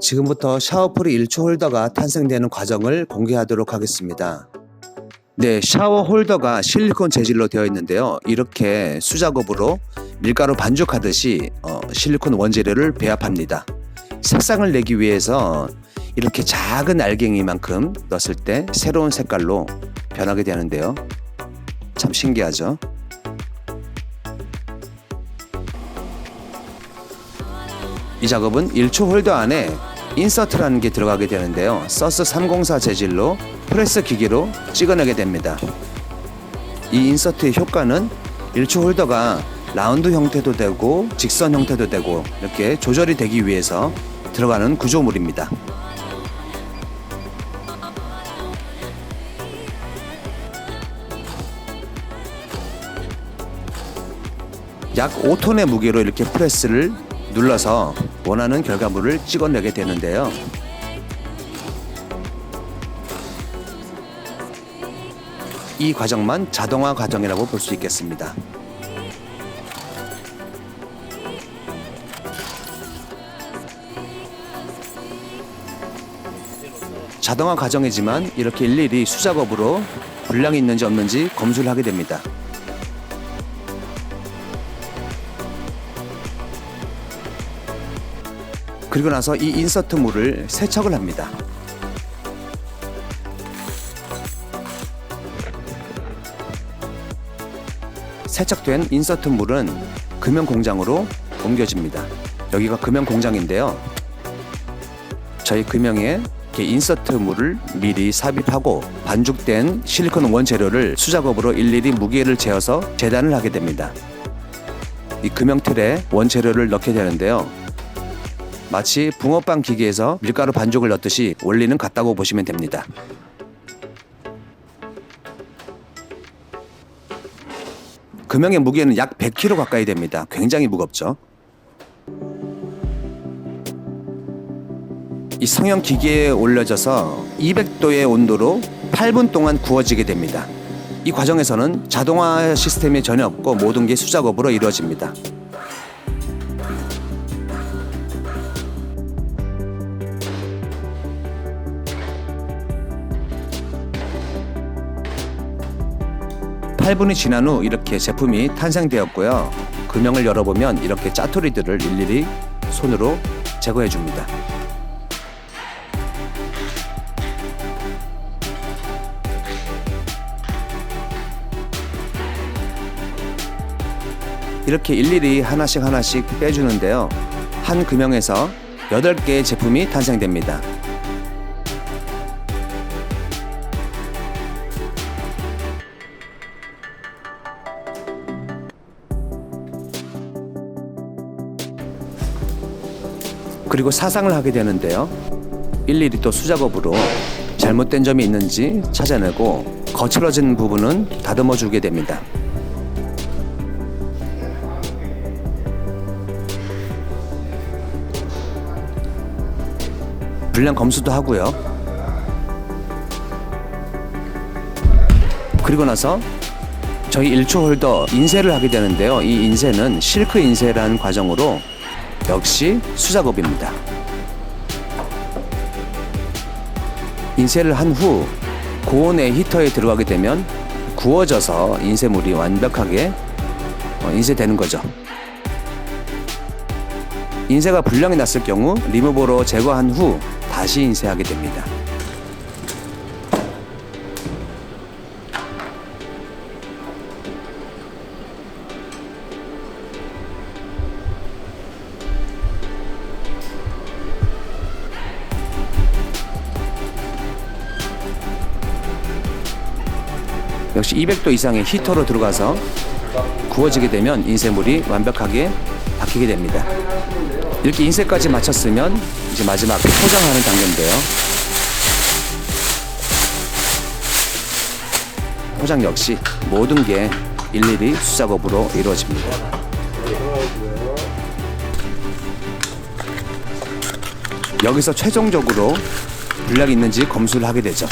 지금부터 샤워풀이 1초 홀더가 탄생되는 과정을 공개하도록 하겠습니다. 네, 샤워 홀더가 실리콘 재질로 되어 있는데요. 이렇게 수작업으로 밀가루 반죽하듯이 어, 실리콘 원재료를 배합합니다. 색상을 내기 위해서 이렇게 작은 알갱이만큼 넣었을 때 새로운 색깔로 변하게 되는데요. 참 신기하죠? 이 작업은 1초 홀더 안에 인서트라는 게 들어가게 되는데요. 서스 304 재질로 프레스 기계로 찍어내게 됩니다. 이 인서트의 효과는 1초 홀더가 라운드 형태도 되고 직선 형태도 되고 이렇게 조절이 되기 위해서 들어가는 구조물입니다. 약 5톤의 무게로 이렇게 프레스를 눌러서 원하는 결과물을 찍어내게 되는데요. 이 과정만 자동화 과정이라고 볼 수 있겠습니다. 자동화 과정이지만 이렇게 일일이 수작업으로 불량이 있는지 없는지 검수를 하게 됩니다. 그리고 나서 이 인서트 물을 세척을 합니다. 세척된 인서트 물은 금형 공장으로 옮겨집니다. 여기가 금형 공장인데요. 저희 금형에 이렇게 인서트 물을 미리 삽입하고 반죽된 실리콘 원재료를 수작업으로 일일이 무게를 재어서 재단을 하게 됩니다. 이 금형 틀에 원재료를 넣게 되는데요. 마치 붕어빵 기계에서 밀가루 반죽을 넣듯이 원리는 같다고 보시면 됩니다. 금형의 무게는 약 100kg 가까이 됩니다. 굉장히 무겁죠. 이 성형 기계에 올려져서 200도의 온도로 8분 동안 구워지게 됩니다. 이 과정에서는 자동화 시스템이 전혀 없고 모든 게 수작업으로 이루어집니다. 팔분이 지난 후 이렇게 제품이 탄생되었고요. 금형을 열어보면 이렇게 짜투리들을 일일이 손으로 제거해 줍니다. 이렇게 일일이 하나씩 하나씩 빼주는데요. 한 금형에서 8개의 제품이 탄생됩니다. 그리고 사상을 하게 되는데요. 일일이 또 수작업으로 잘못된 점이 있는지 찾아내고 거칠어진 부분은 다듬어 주게 됩니다. 불량 검수도 하고요. 그리고 나서 저희 1초 홀더 인쇄를 하게 되는데요. 이 인쇄는 실크 인쇄라는 과정으로 역시 수작업입니다. 인쇄를 한 후 고온의 히터에 들어가게 되면 구워져서 인쇄물이 완벽하게 어, 인쇄되는 거죠. 인쇄가 불량이 났을 경우 리무버로 제거한 후 다시 인쇄하게 됩니다. 역시 200도 이상의 히터로 들어가서 구워지게 되면 인쇄물이 완벽하게 바뀌게 됩니다. 이렇게 인쇄까지 마쳤으면 이제 마지막 포장하는 단계인데요. 포장 역시 모든 게 일일이 수작업으로 이루어집니다. 여기서 최종적으로 불량이 있는지 검수를 하게 되죠.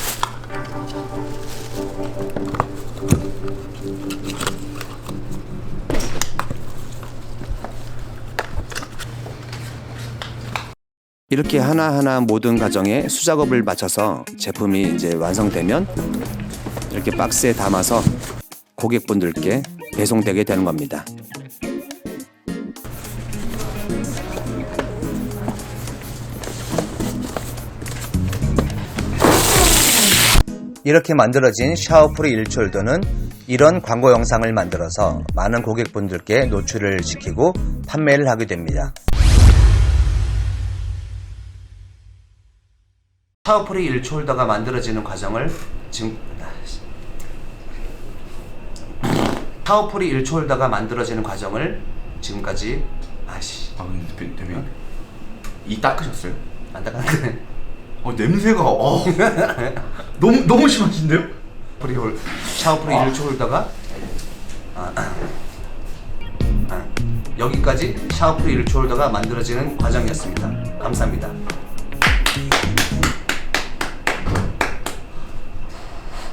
이렇게 하나하나 모든 과정에 수작업을 마쳐서 제품이 이제 완성되면 이렇게 박스에 담아서 고객분들께 배송되게 되는 겁니다. 이렇게 만들어진 샤워프리 일출도는 이런 광고 영상을 만들어서 많은 고객분들께 노출을 시키고 판매를 하게 됩니다. 샤워프리 일초 홀더가 만들어지는 과정을 지금 샤워프리 일초 홀더가 만들어지는 과정을 지금까지 아씨 아 근데 대- 대표님 이 닦으셨어요? 안 닦았네. 어 냄새가 어 너무 너무 심하신데요? 프리 홀 샤워프리 아. 일초 홀더가 아, 아, 여기까지 샤워프리 일초 홀더가 만들어지는 과정이었습니다. 감사합니다.